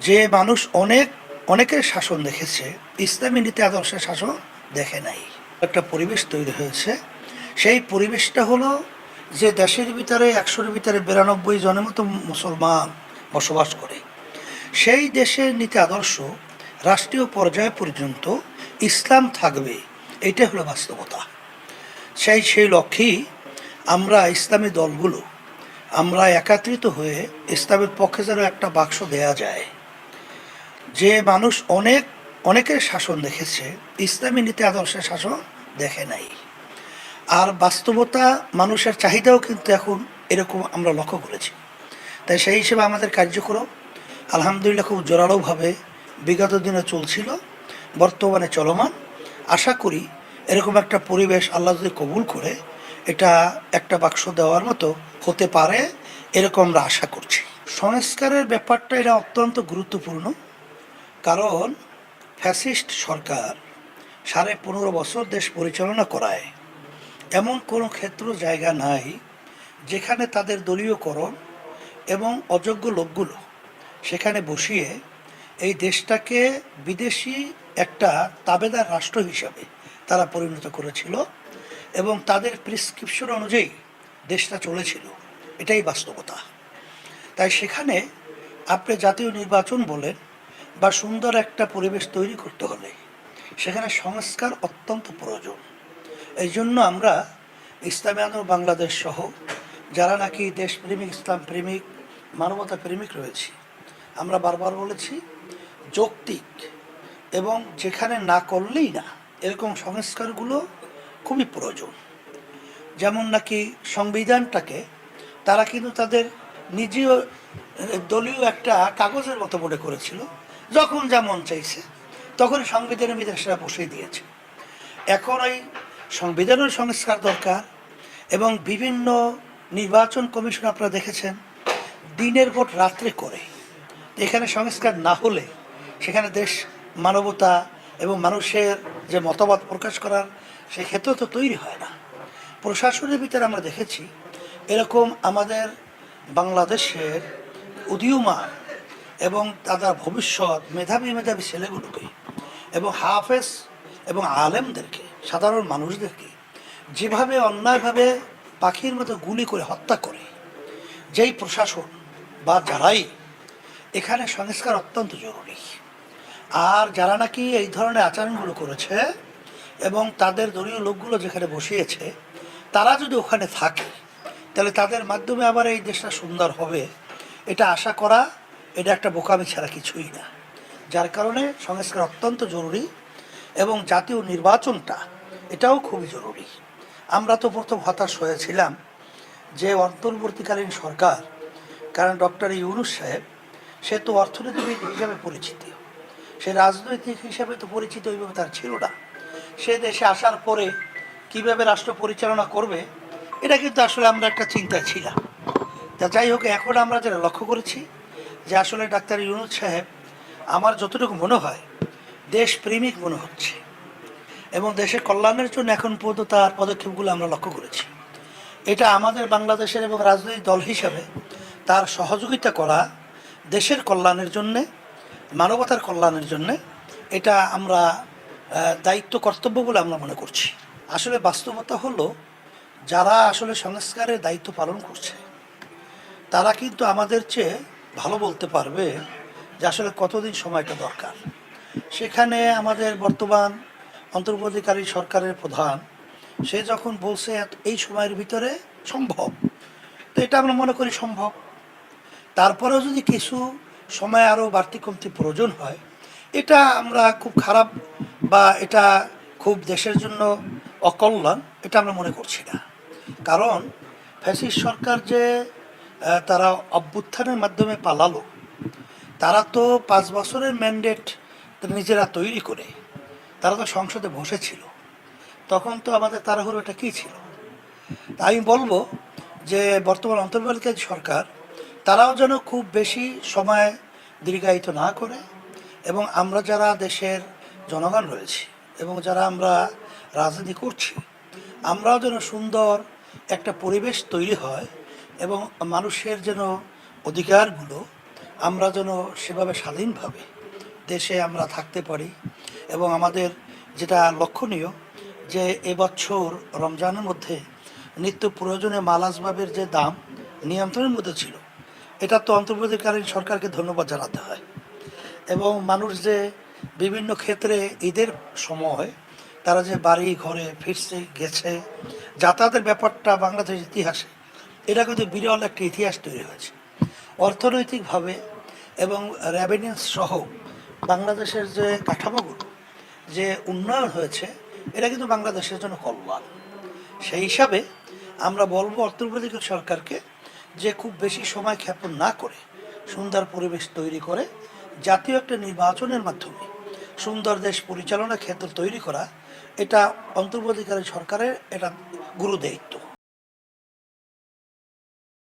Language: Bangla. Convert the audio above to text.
যে মানুষ অনেক, অনেকের শাসন দেখেছে, ইসলামী নীতি আদর্শের শাসন দেখে নাই। একটা পরিবেশ তৈরি হয়েছে। সেই পরিবেশটা হলো যে দেশের ভিতরে, একশোর ভিতরে বিরানব্বই জনের মতো মুসলমান বসবাস করে। সেই দেশের নীতি আদর্শ রাষ্ট্রীয় পর্যায় পর্যন্ত ইসলাম থাকবে এটা হলো বাস্তবতা। সেই সেই লক্ষ্যেই আমরা ইসলামী দলগুলো, আমরা একাত্রিত হয়ে ইসলামের পক্ষে যেন একটা বাক্স দেয়া যায়। যে মানুষ অনেক, অনেকের শাসন দেখেছে, ইসলামী নীতি আদর্শের শাসন দেখে নাই। আর বাস্তবতা মানুষের চাহিদাও কিন্তু এখন এরকম আমরা লক্ষ্য করেছি। তাই সেই হিসেবে আমাদের কার্যক্রম আলহামদুলিল্লাহ খুব জোরালোভাবে বিগত দিনে চলছিল, বর্তমানে চলমান। আশা করি এরকম একটা পরিবেশ আল্লাহ যদি কবুল করে, এটা একটা বাক্স দেওয়ার মতো হতে পারে, এরকম আমরা আশা করছি। সংস্কারের ব্যাপারটা এটা অত্যন্ত গুরুত্বপূর্ণ। কারণ ফ্যাসিস্ট সরকার সাড়ে পনেরো বছর দেশ পরিচালনা করায়। এমন কোনো ক্ষেত্র জায়গা নাই যেখানে তাদের দলীয়করণ এবং অযোগ্য লোকগুলো সেখানে বসিয়ে এই দেশটাকে বিদেশি একটা তাবেদার রাষ্ট্র হিসাবে তারা পরিণত করেছিল এবং তাদের প্রেসক্রিপশন অনুযায়ী দেশটা চলেছিল। এটাই বাস্তবতা। তাই সেখানে আপনি জাতীয় নির্বাচন বলেন বা সুন্দর একটা পরিবেশ তৈরি করতে হলে সেখানে সংস্কার অত্যন্ত প্রয়োজন। এই জন্য আমরা ইসলামী আন্দোলন বাংলাদেশ সহ যারা নাকি দেশপ্রেমিক ইসলাম প্রেমিক মানবতা প্রেমিক রয়েছে, আমরা বারবার বলেছি যৌক্তিক এবং যেখানে না করলেই না, এরকম সংস্কারগুলো খুবই প্রয়োজন। যেমন নাকি সংবিধানটাকে তারা কিন্তু তাদের নিজেও দলীয় একটা কাগজের মতো মনে করেছিল যখন যেমন চাইছে, তখন সংবিধানের ভিতরে সেটা বসিয়ে দিয়েছে। এখন ওই সংবিধানের সংস্কার দরকার এবং বিভিন্ন নির্বাচন কমিশন আপনারা দেখেছেন, দিনের ভোট রাত্রে করে। এখানে সংস্কার না হলে সেখানে দেশ মানবতা এবং মানুষের যে মতামত প্রকাশ করার সে তো তৈরি হয় না। প্রশাসনের ভিতরে আমরা দেখেছি, এরকম আমাদের বাংলাদেশের উদীয়মান এবং তাদের ভবিষ্যৎ মেধাবী মেধাবী ছেলেগুলোকে এবং হাফেজ এবং আলেমদেরকে, সাধারণ মানুষদেরকে যেভাবে অন্যায়ভাবে পাখির মতো গুলি করে হত্যা করে, যেই প্রশাসন বা যারাই, এখানে সংস্কার অত্যন্ত জরুরি। আর যারা নাকি এই ধরনের আচরণগুলো করেছে এবং তাদের দলীয় লোকগুলো যেখানে বসিয়েছে, তারা যদি ওখানে থাকে, তাহলে তাদের মাধ্যমে আবার এই দেশটা সুন্দর হবে, এটা আশা করা এটা একটা বোকামি ছাড়া কিছুই না। যার কারণে সংস্কার অত্যন্ত জরুরি এবং জাতীয় নির্বাচনটা এটাও খুবই জরুরি। আমরা তো প্রথম হতাশ হয়েছিলাম যে অন্তর্বর্তীকালীন সরকার, কারণ ডক্টর ইউনুস সাহেব, সে তো অর্থনীতিবিদ হিসাবে পরিচিত। সে রাজনৈতিক হিসাবে তো পরিচিত ওইভাবে তার ছিল না। সে দেশে আসার পরে কীভাবে রাষ্ট্র পরিচালনা করবে, এটা কিন্তু আসলে আমরা একটা চিন্তায় ছিলাম। তা যাই হোক, এখন আমরা যেটা লক্ষ্য করেছি যে আসলে ডাক্তার ইউনুস সাহেব আমার যতটুকু মনে হয় দেশপ্রেমিক মনে হচ্ছে এবং দেশের কল্যাণের জন্য এখন পর্যন্ত তার পদক্ষেপগুলো আমরা লক্ষ্য করেছি। এটা আমাদের বাংলাদেশের এবং রাজনৈতিক দল হিসাবে তার সহযোগিতা করা দেশের কল্যাণের জন্যে, মানবতার কল্যাণের জন্যে এটা আমরা দায়িত্ব, কর্তব্য বলে আমরা মনে করছি। আসলে বাস্তবতা হলো যারা আসলে সংস্কারের দায়িত্ব পালন করছে, তারা কিন্তু আমাদের চেয়ে ভালো বলতে পারবে যে আসলে কতদিন সময়টা দরকার। সেখানে আমাদের বর্তমান অন্তর্বর্তীকারী সরকারের প্রধান, সে যখন বলছে এই সময়ের ভিতরে সম্ভব। তো এটা আমরা মনে করি সম্ভব। তারপরেও যদি কিছু সময় আরও বাড়তি কমতি প্রয়োজন হয়, এটা আমরা খুব খারাপ বা এটা খুব দেশের জন্য অকল্যাণ, এটা আমরা মনে করছি না। কারণ ফ্যাসিস সরকার যে তারা অভ্যুত্থানের মাধ্যমে পালালো। তারা তো পাঁচ বছরের ম্যান্ডেট নিজেরা তৈরি করে। তারা তো সংসদে বসেছিল। তখন তো আমাদের তাড়াহুড়োটা কী ছিল? তা আমি বলব যে, বর্তমান অন্তর্বর্তীকালীন সরকার, তারাও যেন খুব বেশি সময় দীর্ঘায়িত না করে এবং আমরা যারা দেশের জনগণ রয়েছি এবং যারা আমরা রাজনীতি করছি, আমরাও যেন সুন্দর একটা পরিবেশ তৈরি হয় এবং মানুষের যেন অধিকারগুলো আমরা যেন সেভাবে স্বাধীনভাবে দেশে আমরা থাকতে পারি এবং আমাদের যেটা লক্ষণীয় যে এবছর রমজানের মধ্যে নিত্য প্রয়োজনে মাল আসবাবের যে দাম নিয়ন্ত্রণের মধ্যে ছিল, এটা তো অন্তর্বর্তীকালীন সরকারকে ধন্যবাদ জানাতে হয়। এবং মানুষ যে বিভিন্ন ক্ষেত্রে ঈদের সময় তারা যে বাড়ি, ঘরে ফিরছে, গেছে, যাতায়াতের ব্যাপারটা বাংলাদেশ ইতিহাসে এটা কিন্তু বিরল একটা ইতিহাস তৈরি হয়েছে। অর্থনৈতিকভাবে এবং রেভিনিউ সহ বাংলাদেশের যে কাঠামোগুলো, যে উন্নয়ন হয়েছে, এটা কিন্তু বাংলাদেশের জন্য কল্যাণ। সেই হিসাবে আমরা বলব অর্থনৈতিক সরকারকে যে খুব বেশি সময় ক্ষেপণ না করে সুন্দর পরিবেশ তৈরি করে, জাতীয় একটা নির্বাচনের মাধ্যমে সুন্দর দেশ পরিচালনা ক্ষেত্র তৈরি করা, এটা অন্তর্বর্তীকালীন সরকারের এটা গুরু দায়িত্ব